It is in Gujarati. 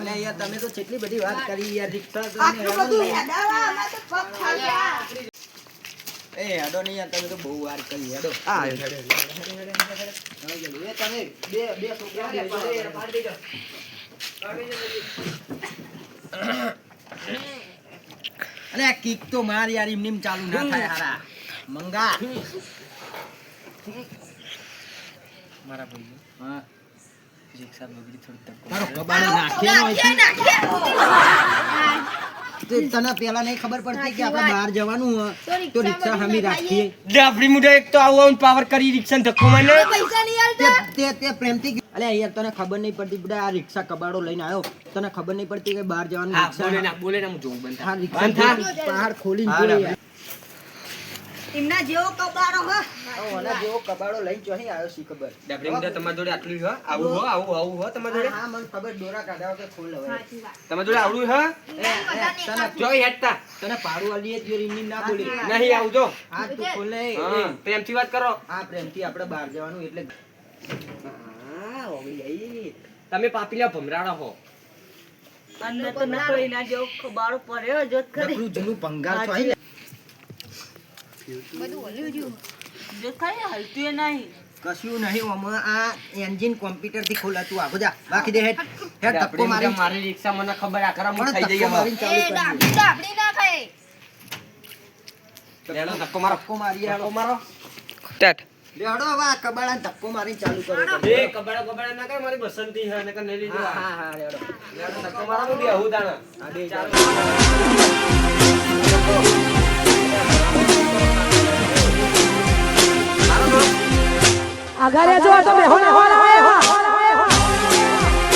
અલે યાર તમે તો કેટલી બધી વાત કરી યાર રિક્ષા તો આટલું બધું હેડાવા, અમે તો પગ ખાયા. એ હેડો નહીં યાર તમે તો બહુ વાર કરી હેડો. હા હેડો. એ તમે બે બે છોકરા બેસો. અલે આ કિક તો માર યાર એમનેમ ચાલુ ના થાય હારા. મંગા. મારા ભાઈ હા. રિક્ષા બગડી થોડી તને પેલા નહીં ખબર પડતી કે આપણે બહાર જવાનું હોય તો રિક્ષા હમી રાખીએ. ડાબડી મુઢે એક તો આવું આવું પાવર કરી રિક્ષા ધક્કો પૈસા નહીં? તે પ્રેમથી અલે યાર તને ખબર નહીં પડતી બધા આ રિક્ષા કબાડો લઈને આવ્યો. તને ખબર નહીં પડતી કે બહાર જવાનું હા રિક્ષા બોલે ના બોલે ના હું જોઉં બંધ હા રિક્ષા બહાર ખોલીને જોઈ એમના જેવો કબાડો હ. જેવો કબાડો લઈને અહીં આવ્યો શી ખબર. મુઢે તમારી જોડે આટલું હો આવું હો આવું આવું હો તમારા જોડે? હા મને ખબર દોરા કાઢ્યા વગર ખોલ હવે તમારા જોડે આવડું હો તને જો હેડતા તને પાડું આલીએ તો એમની ના બોલી. નહીં આવજો હા તું ખોલે પ્રેમથી વાત કરો. હા પ્રેમથી આપણે બહાર જવાનું એટલે હા ઓગળી. તમે પાપીલા ભમરાડા હો. અંદર તો પડ્યો જો ખરી. જૂનું ભંગાર છો આઈ. જો ખરી, હલતું નહીં. કશું નહીં ઓમાં આ એન્જિન કોમ્પ્યુટરથી ખોલાતું આખું જા બાકી દે હેડ હેડ ધક્કો મારી. મારી રિક્ષા મને ખબર આ ખરા મને થઈ જઈએ ધક્કો ચાલુ એ કરી ડાબડી ના ખાય. લેલો ધક્કો મારો. ધક્કો મારી ધક્કો મારો. લેડો હવે આ કબાડા ધક્કો મારી ચાલુ કરો. બે કબાડા કબાડા ના કર મારી બસંતી છે કે નહીં લીધો હા હા હા લેડો લેલો ધક્કો મારો હું બેહું દાણા આ બે ચાલો. અગારે જો તો બેહો ના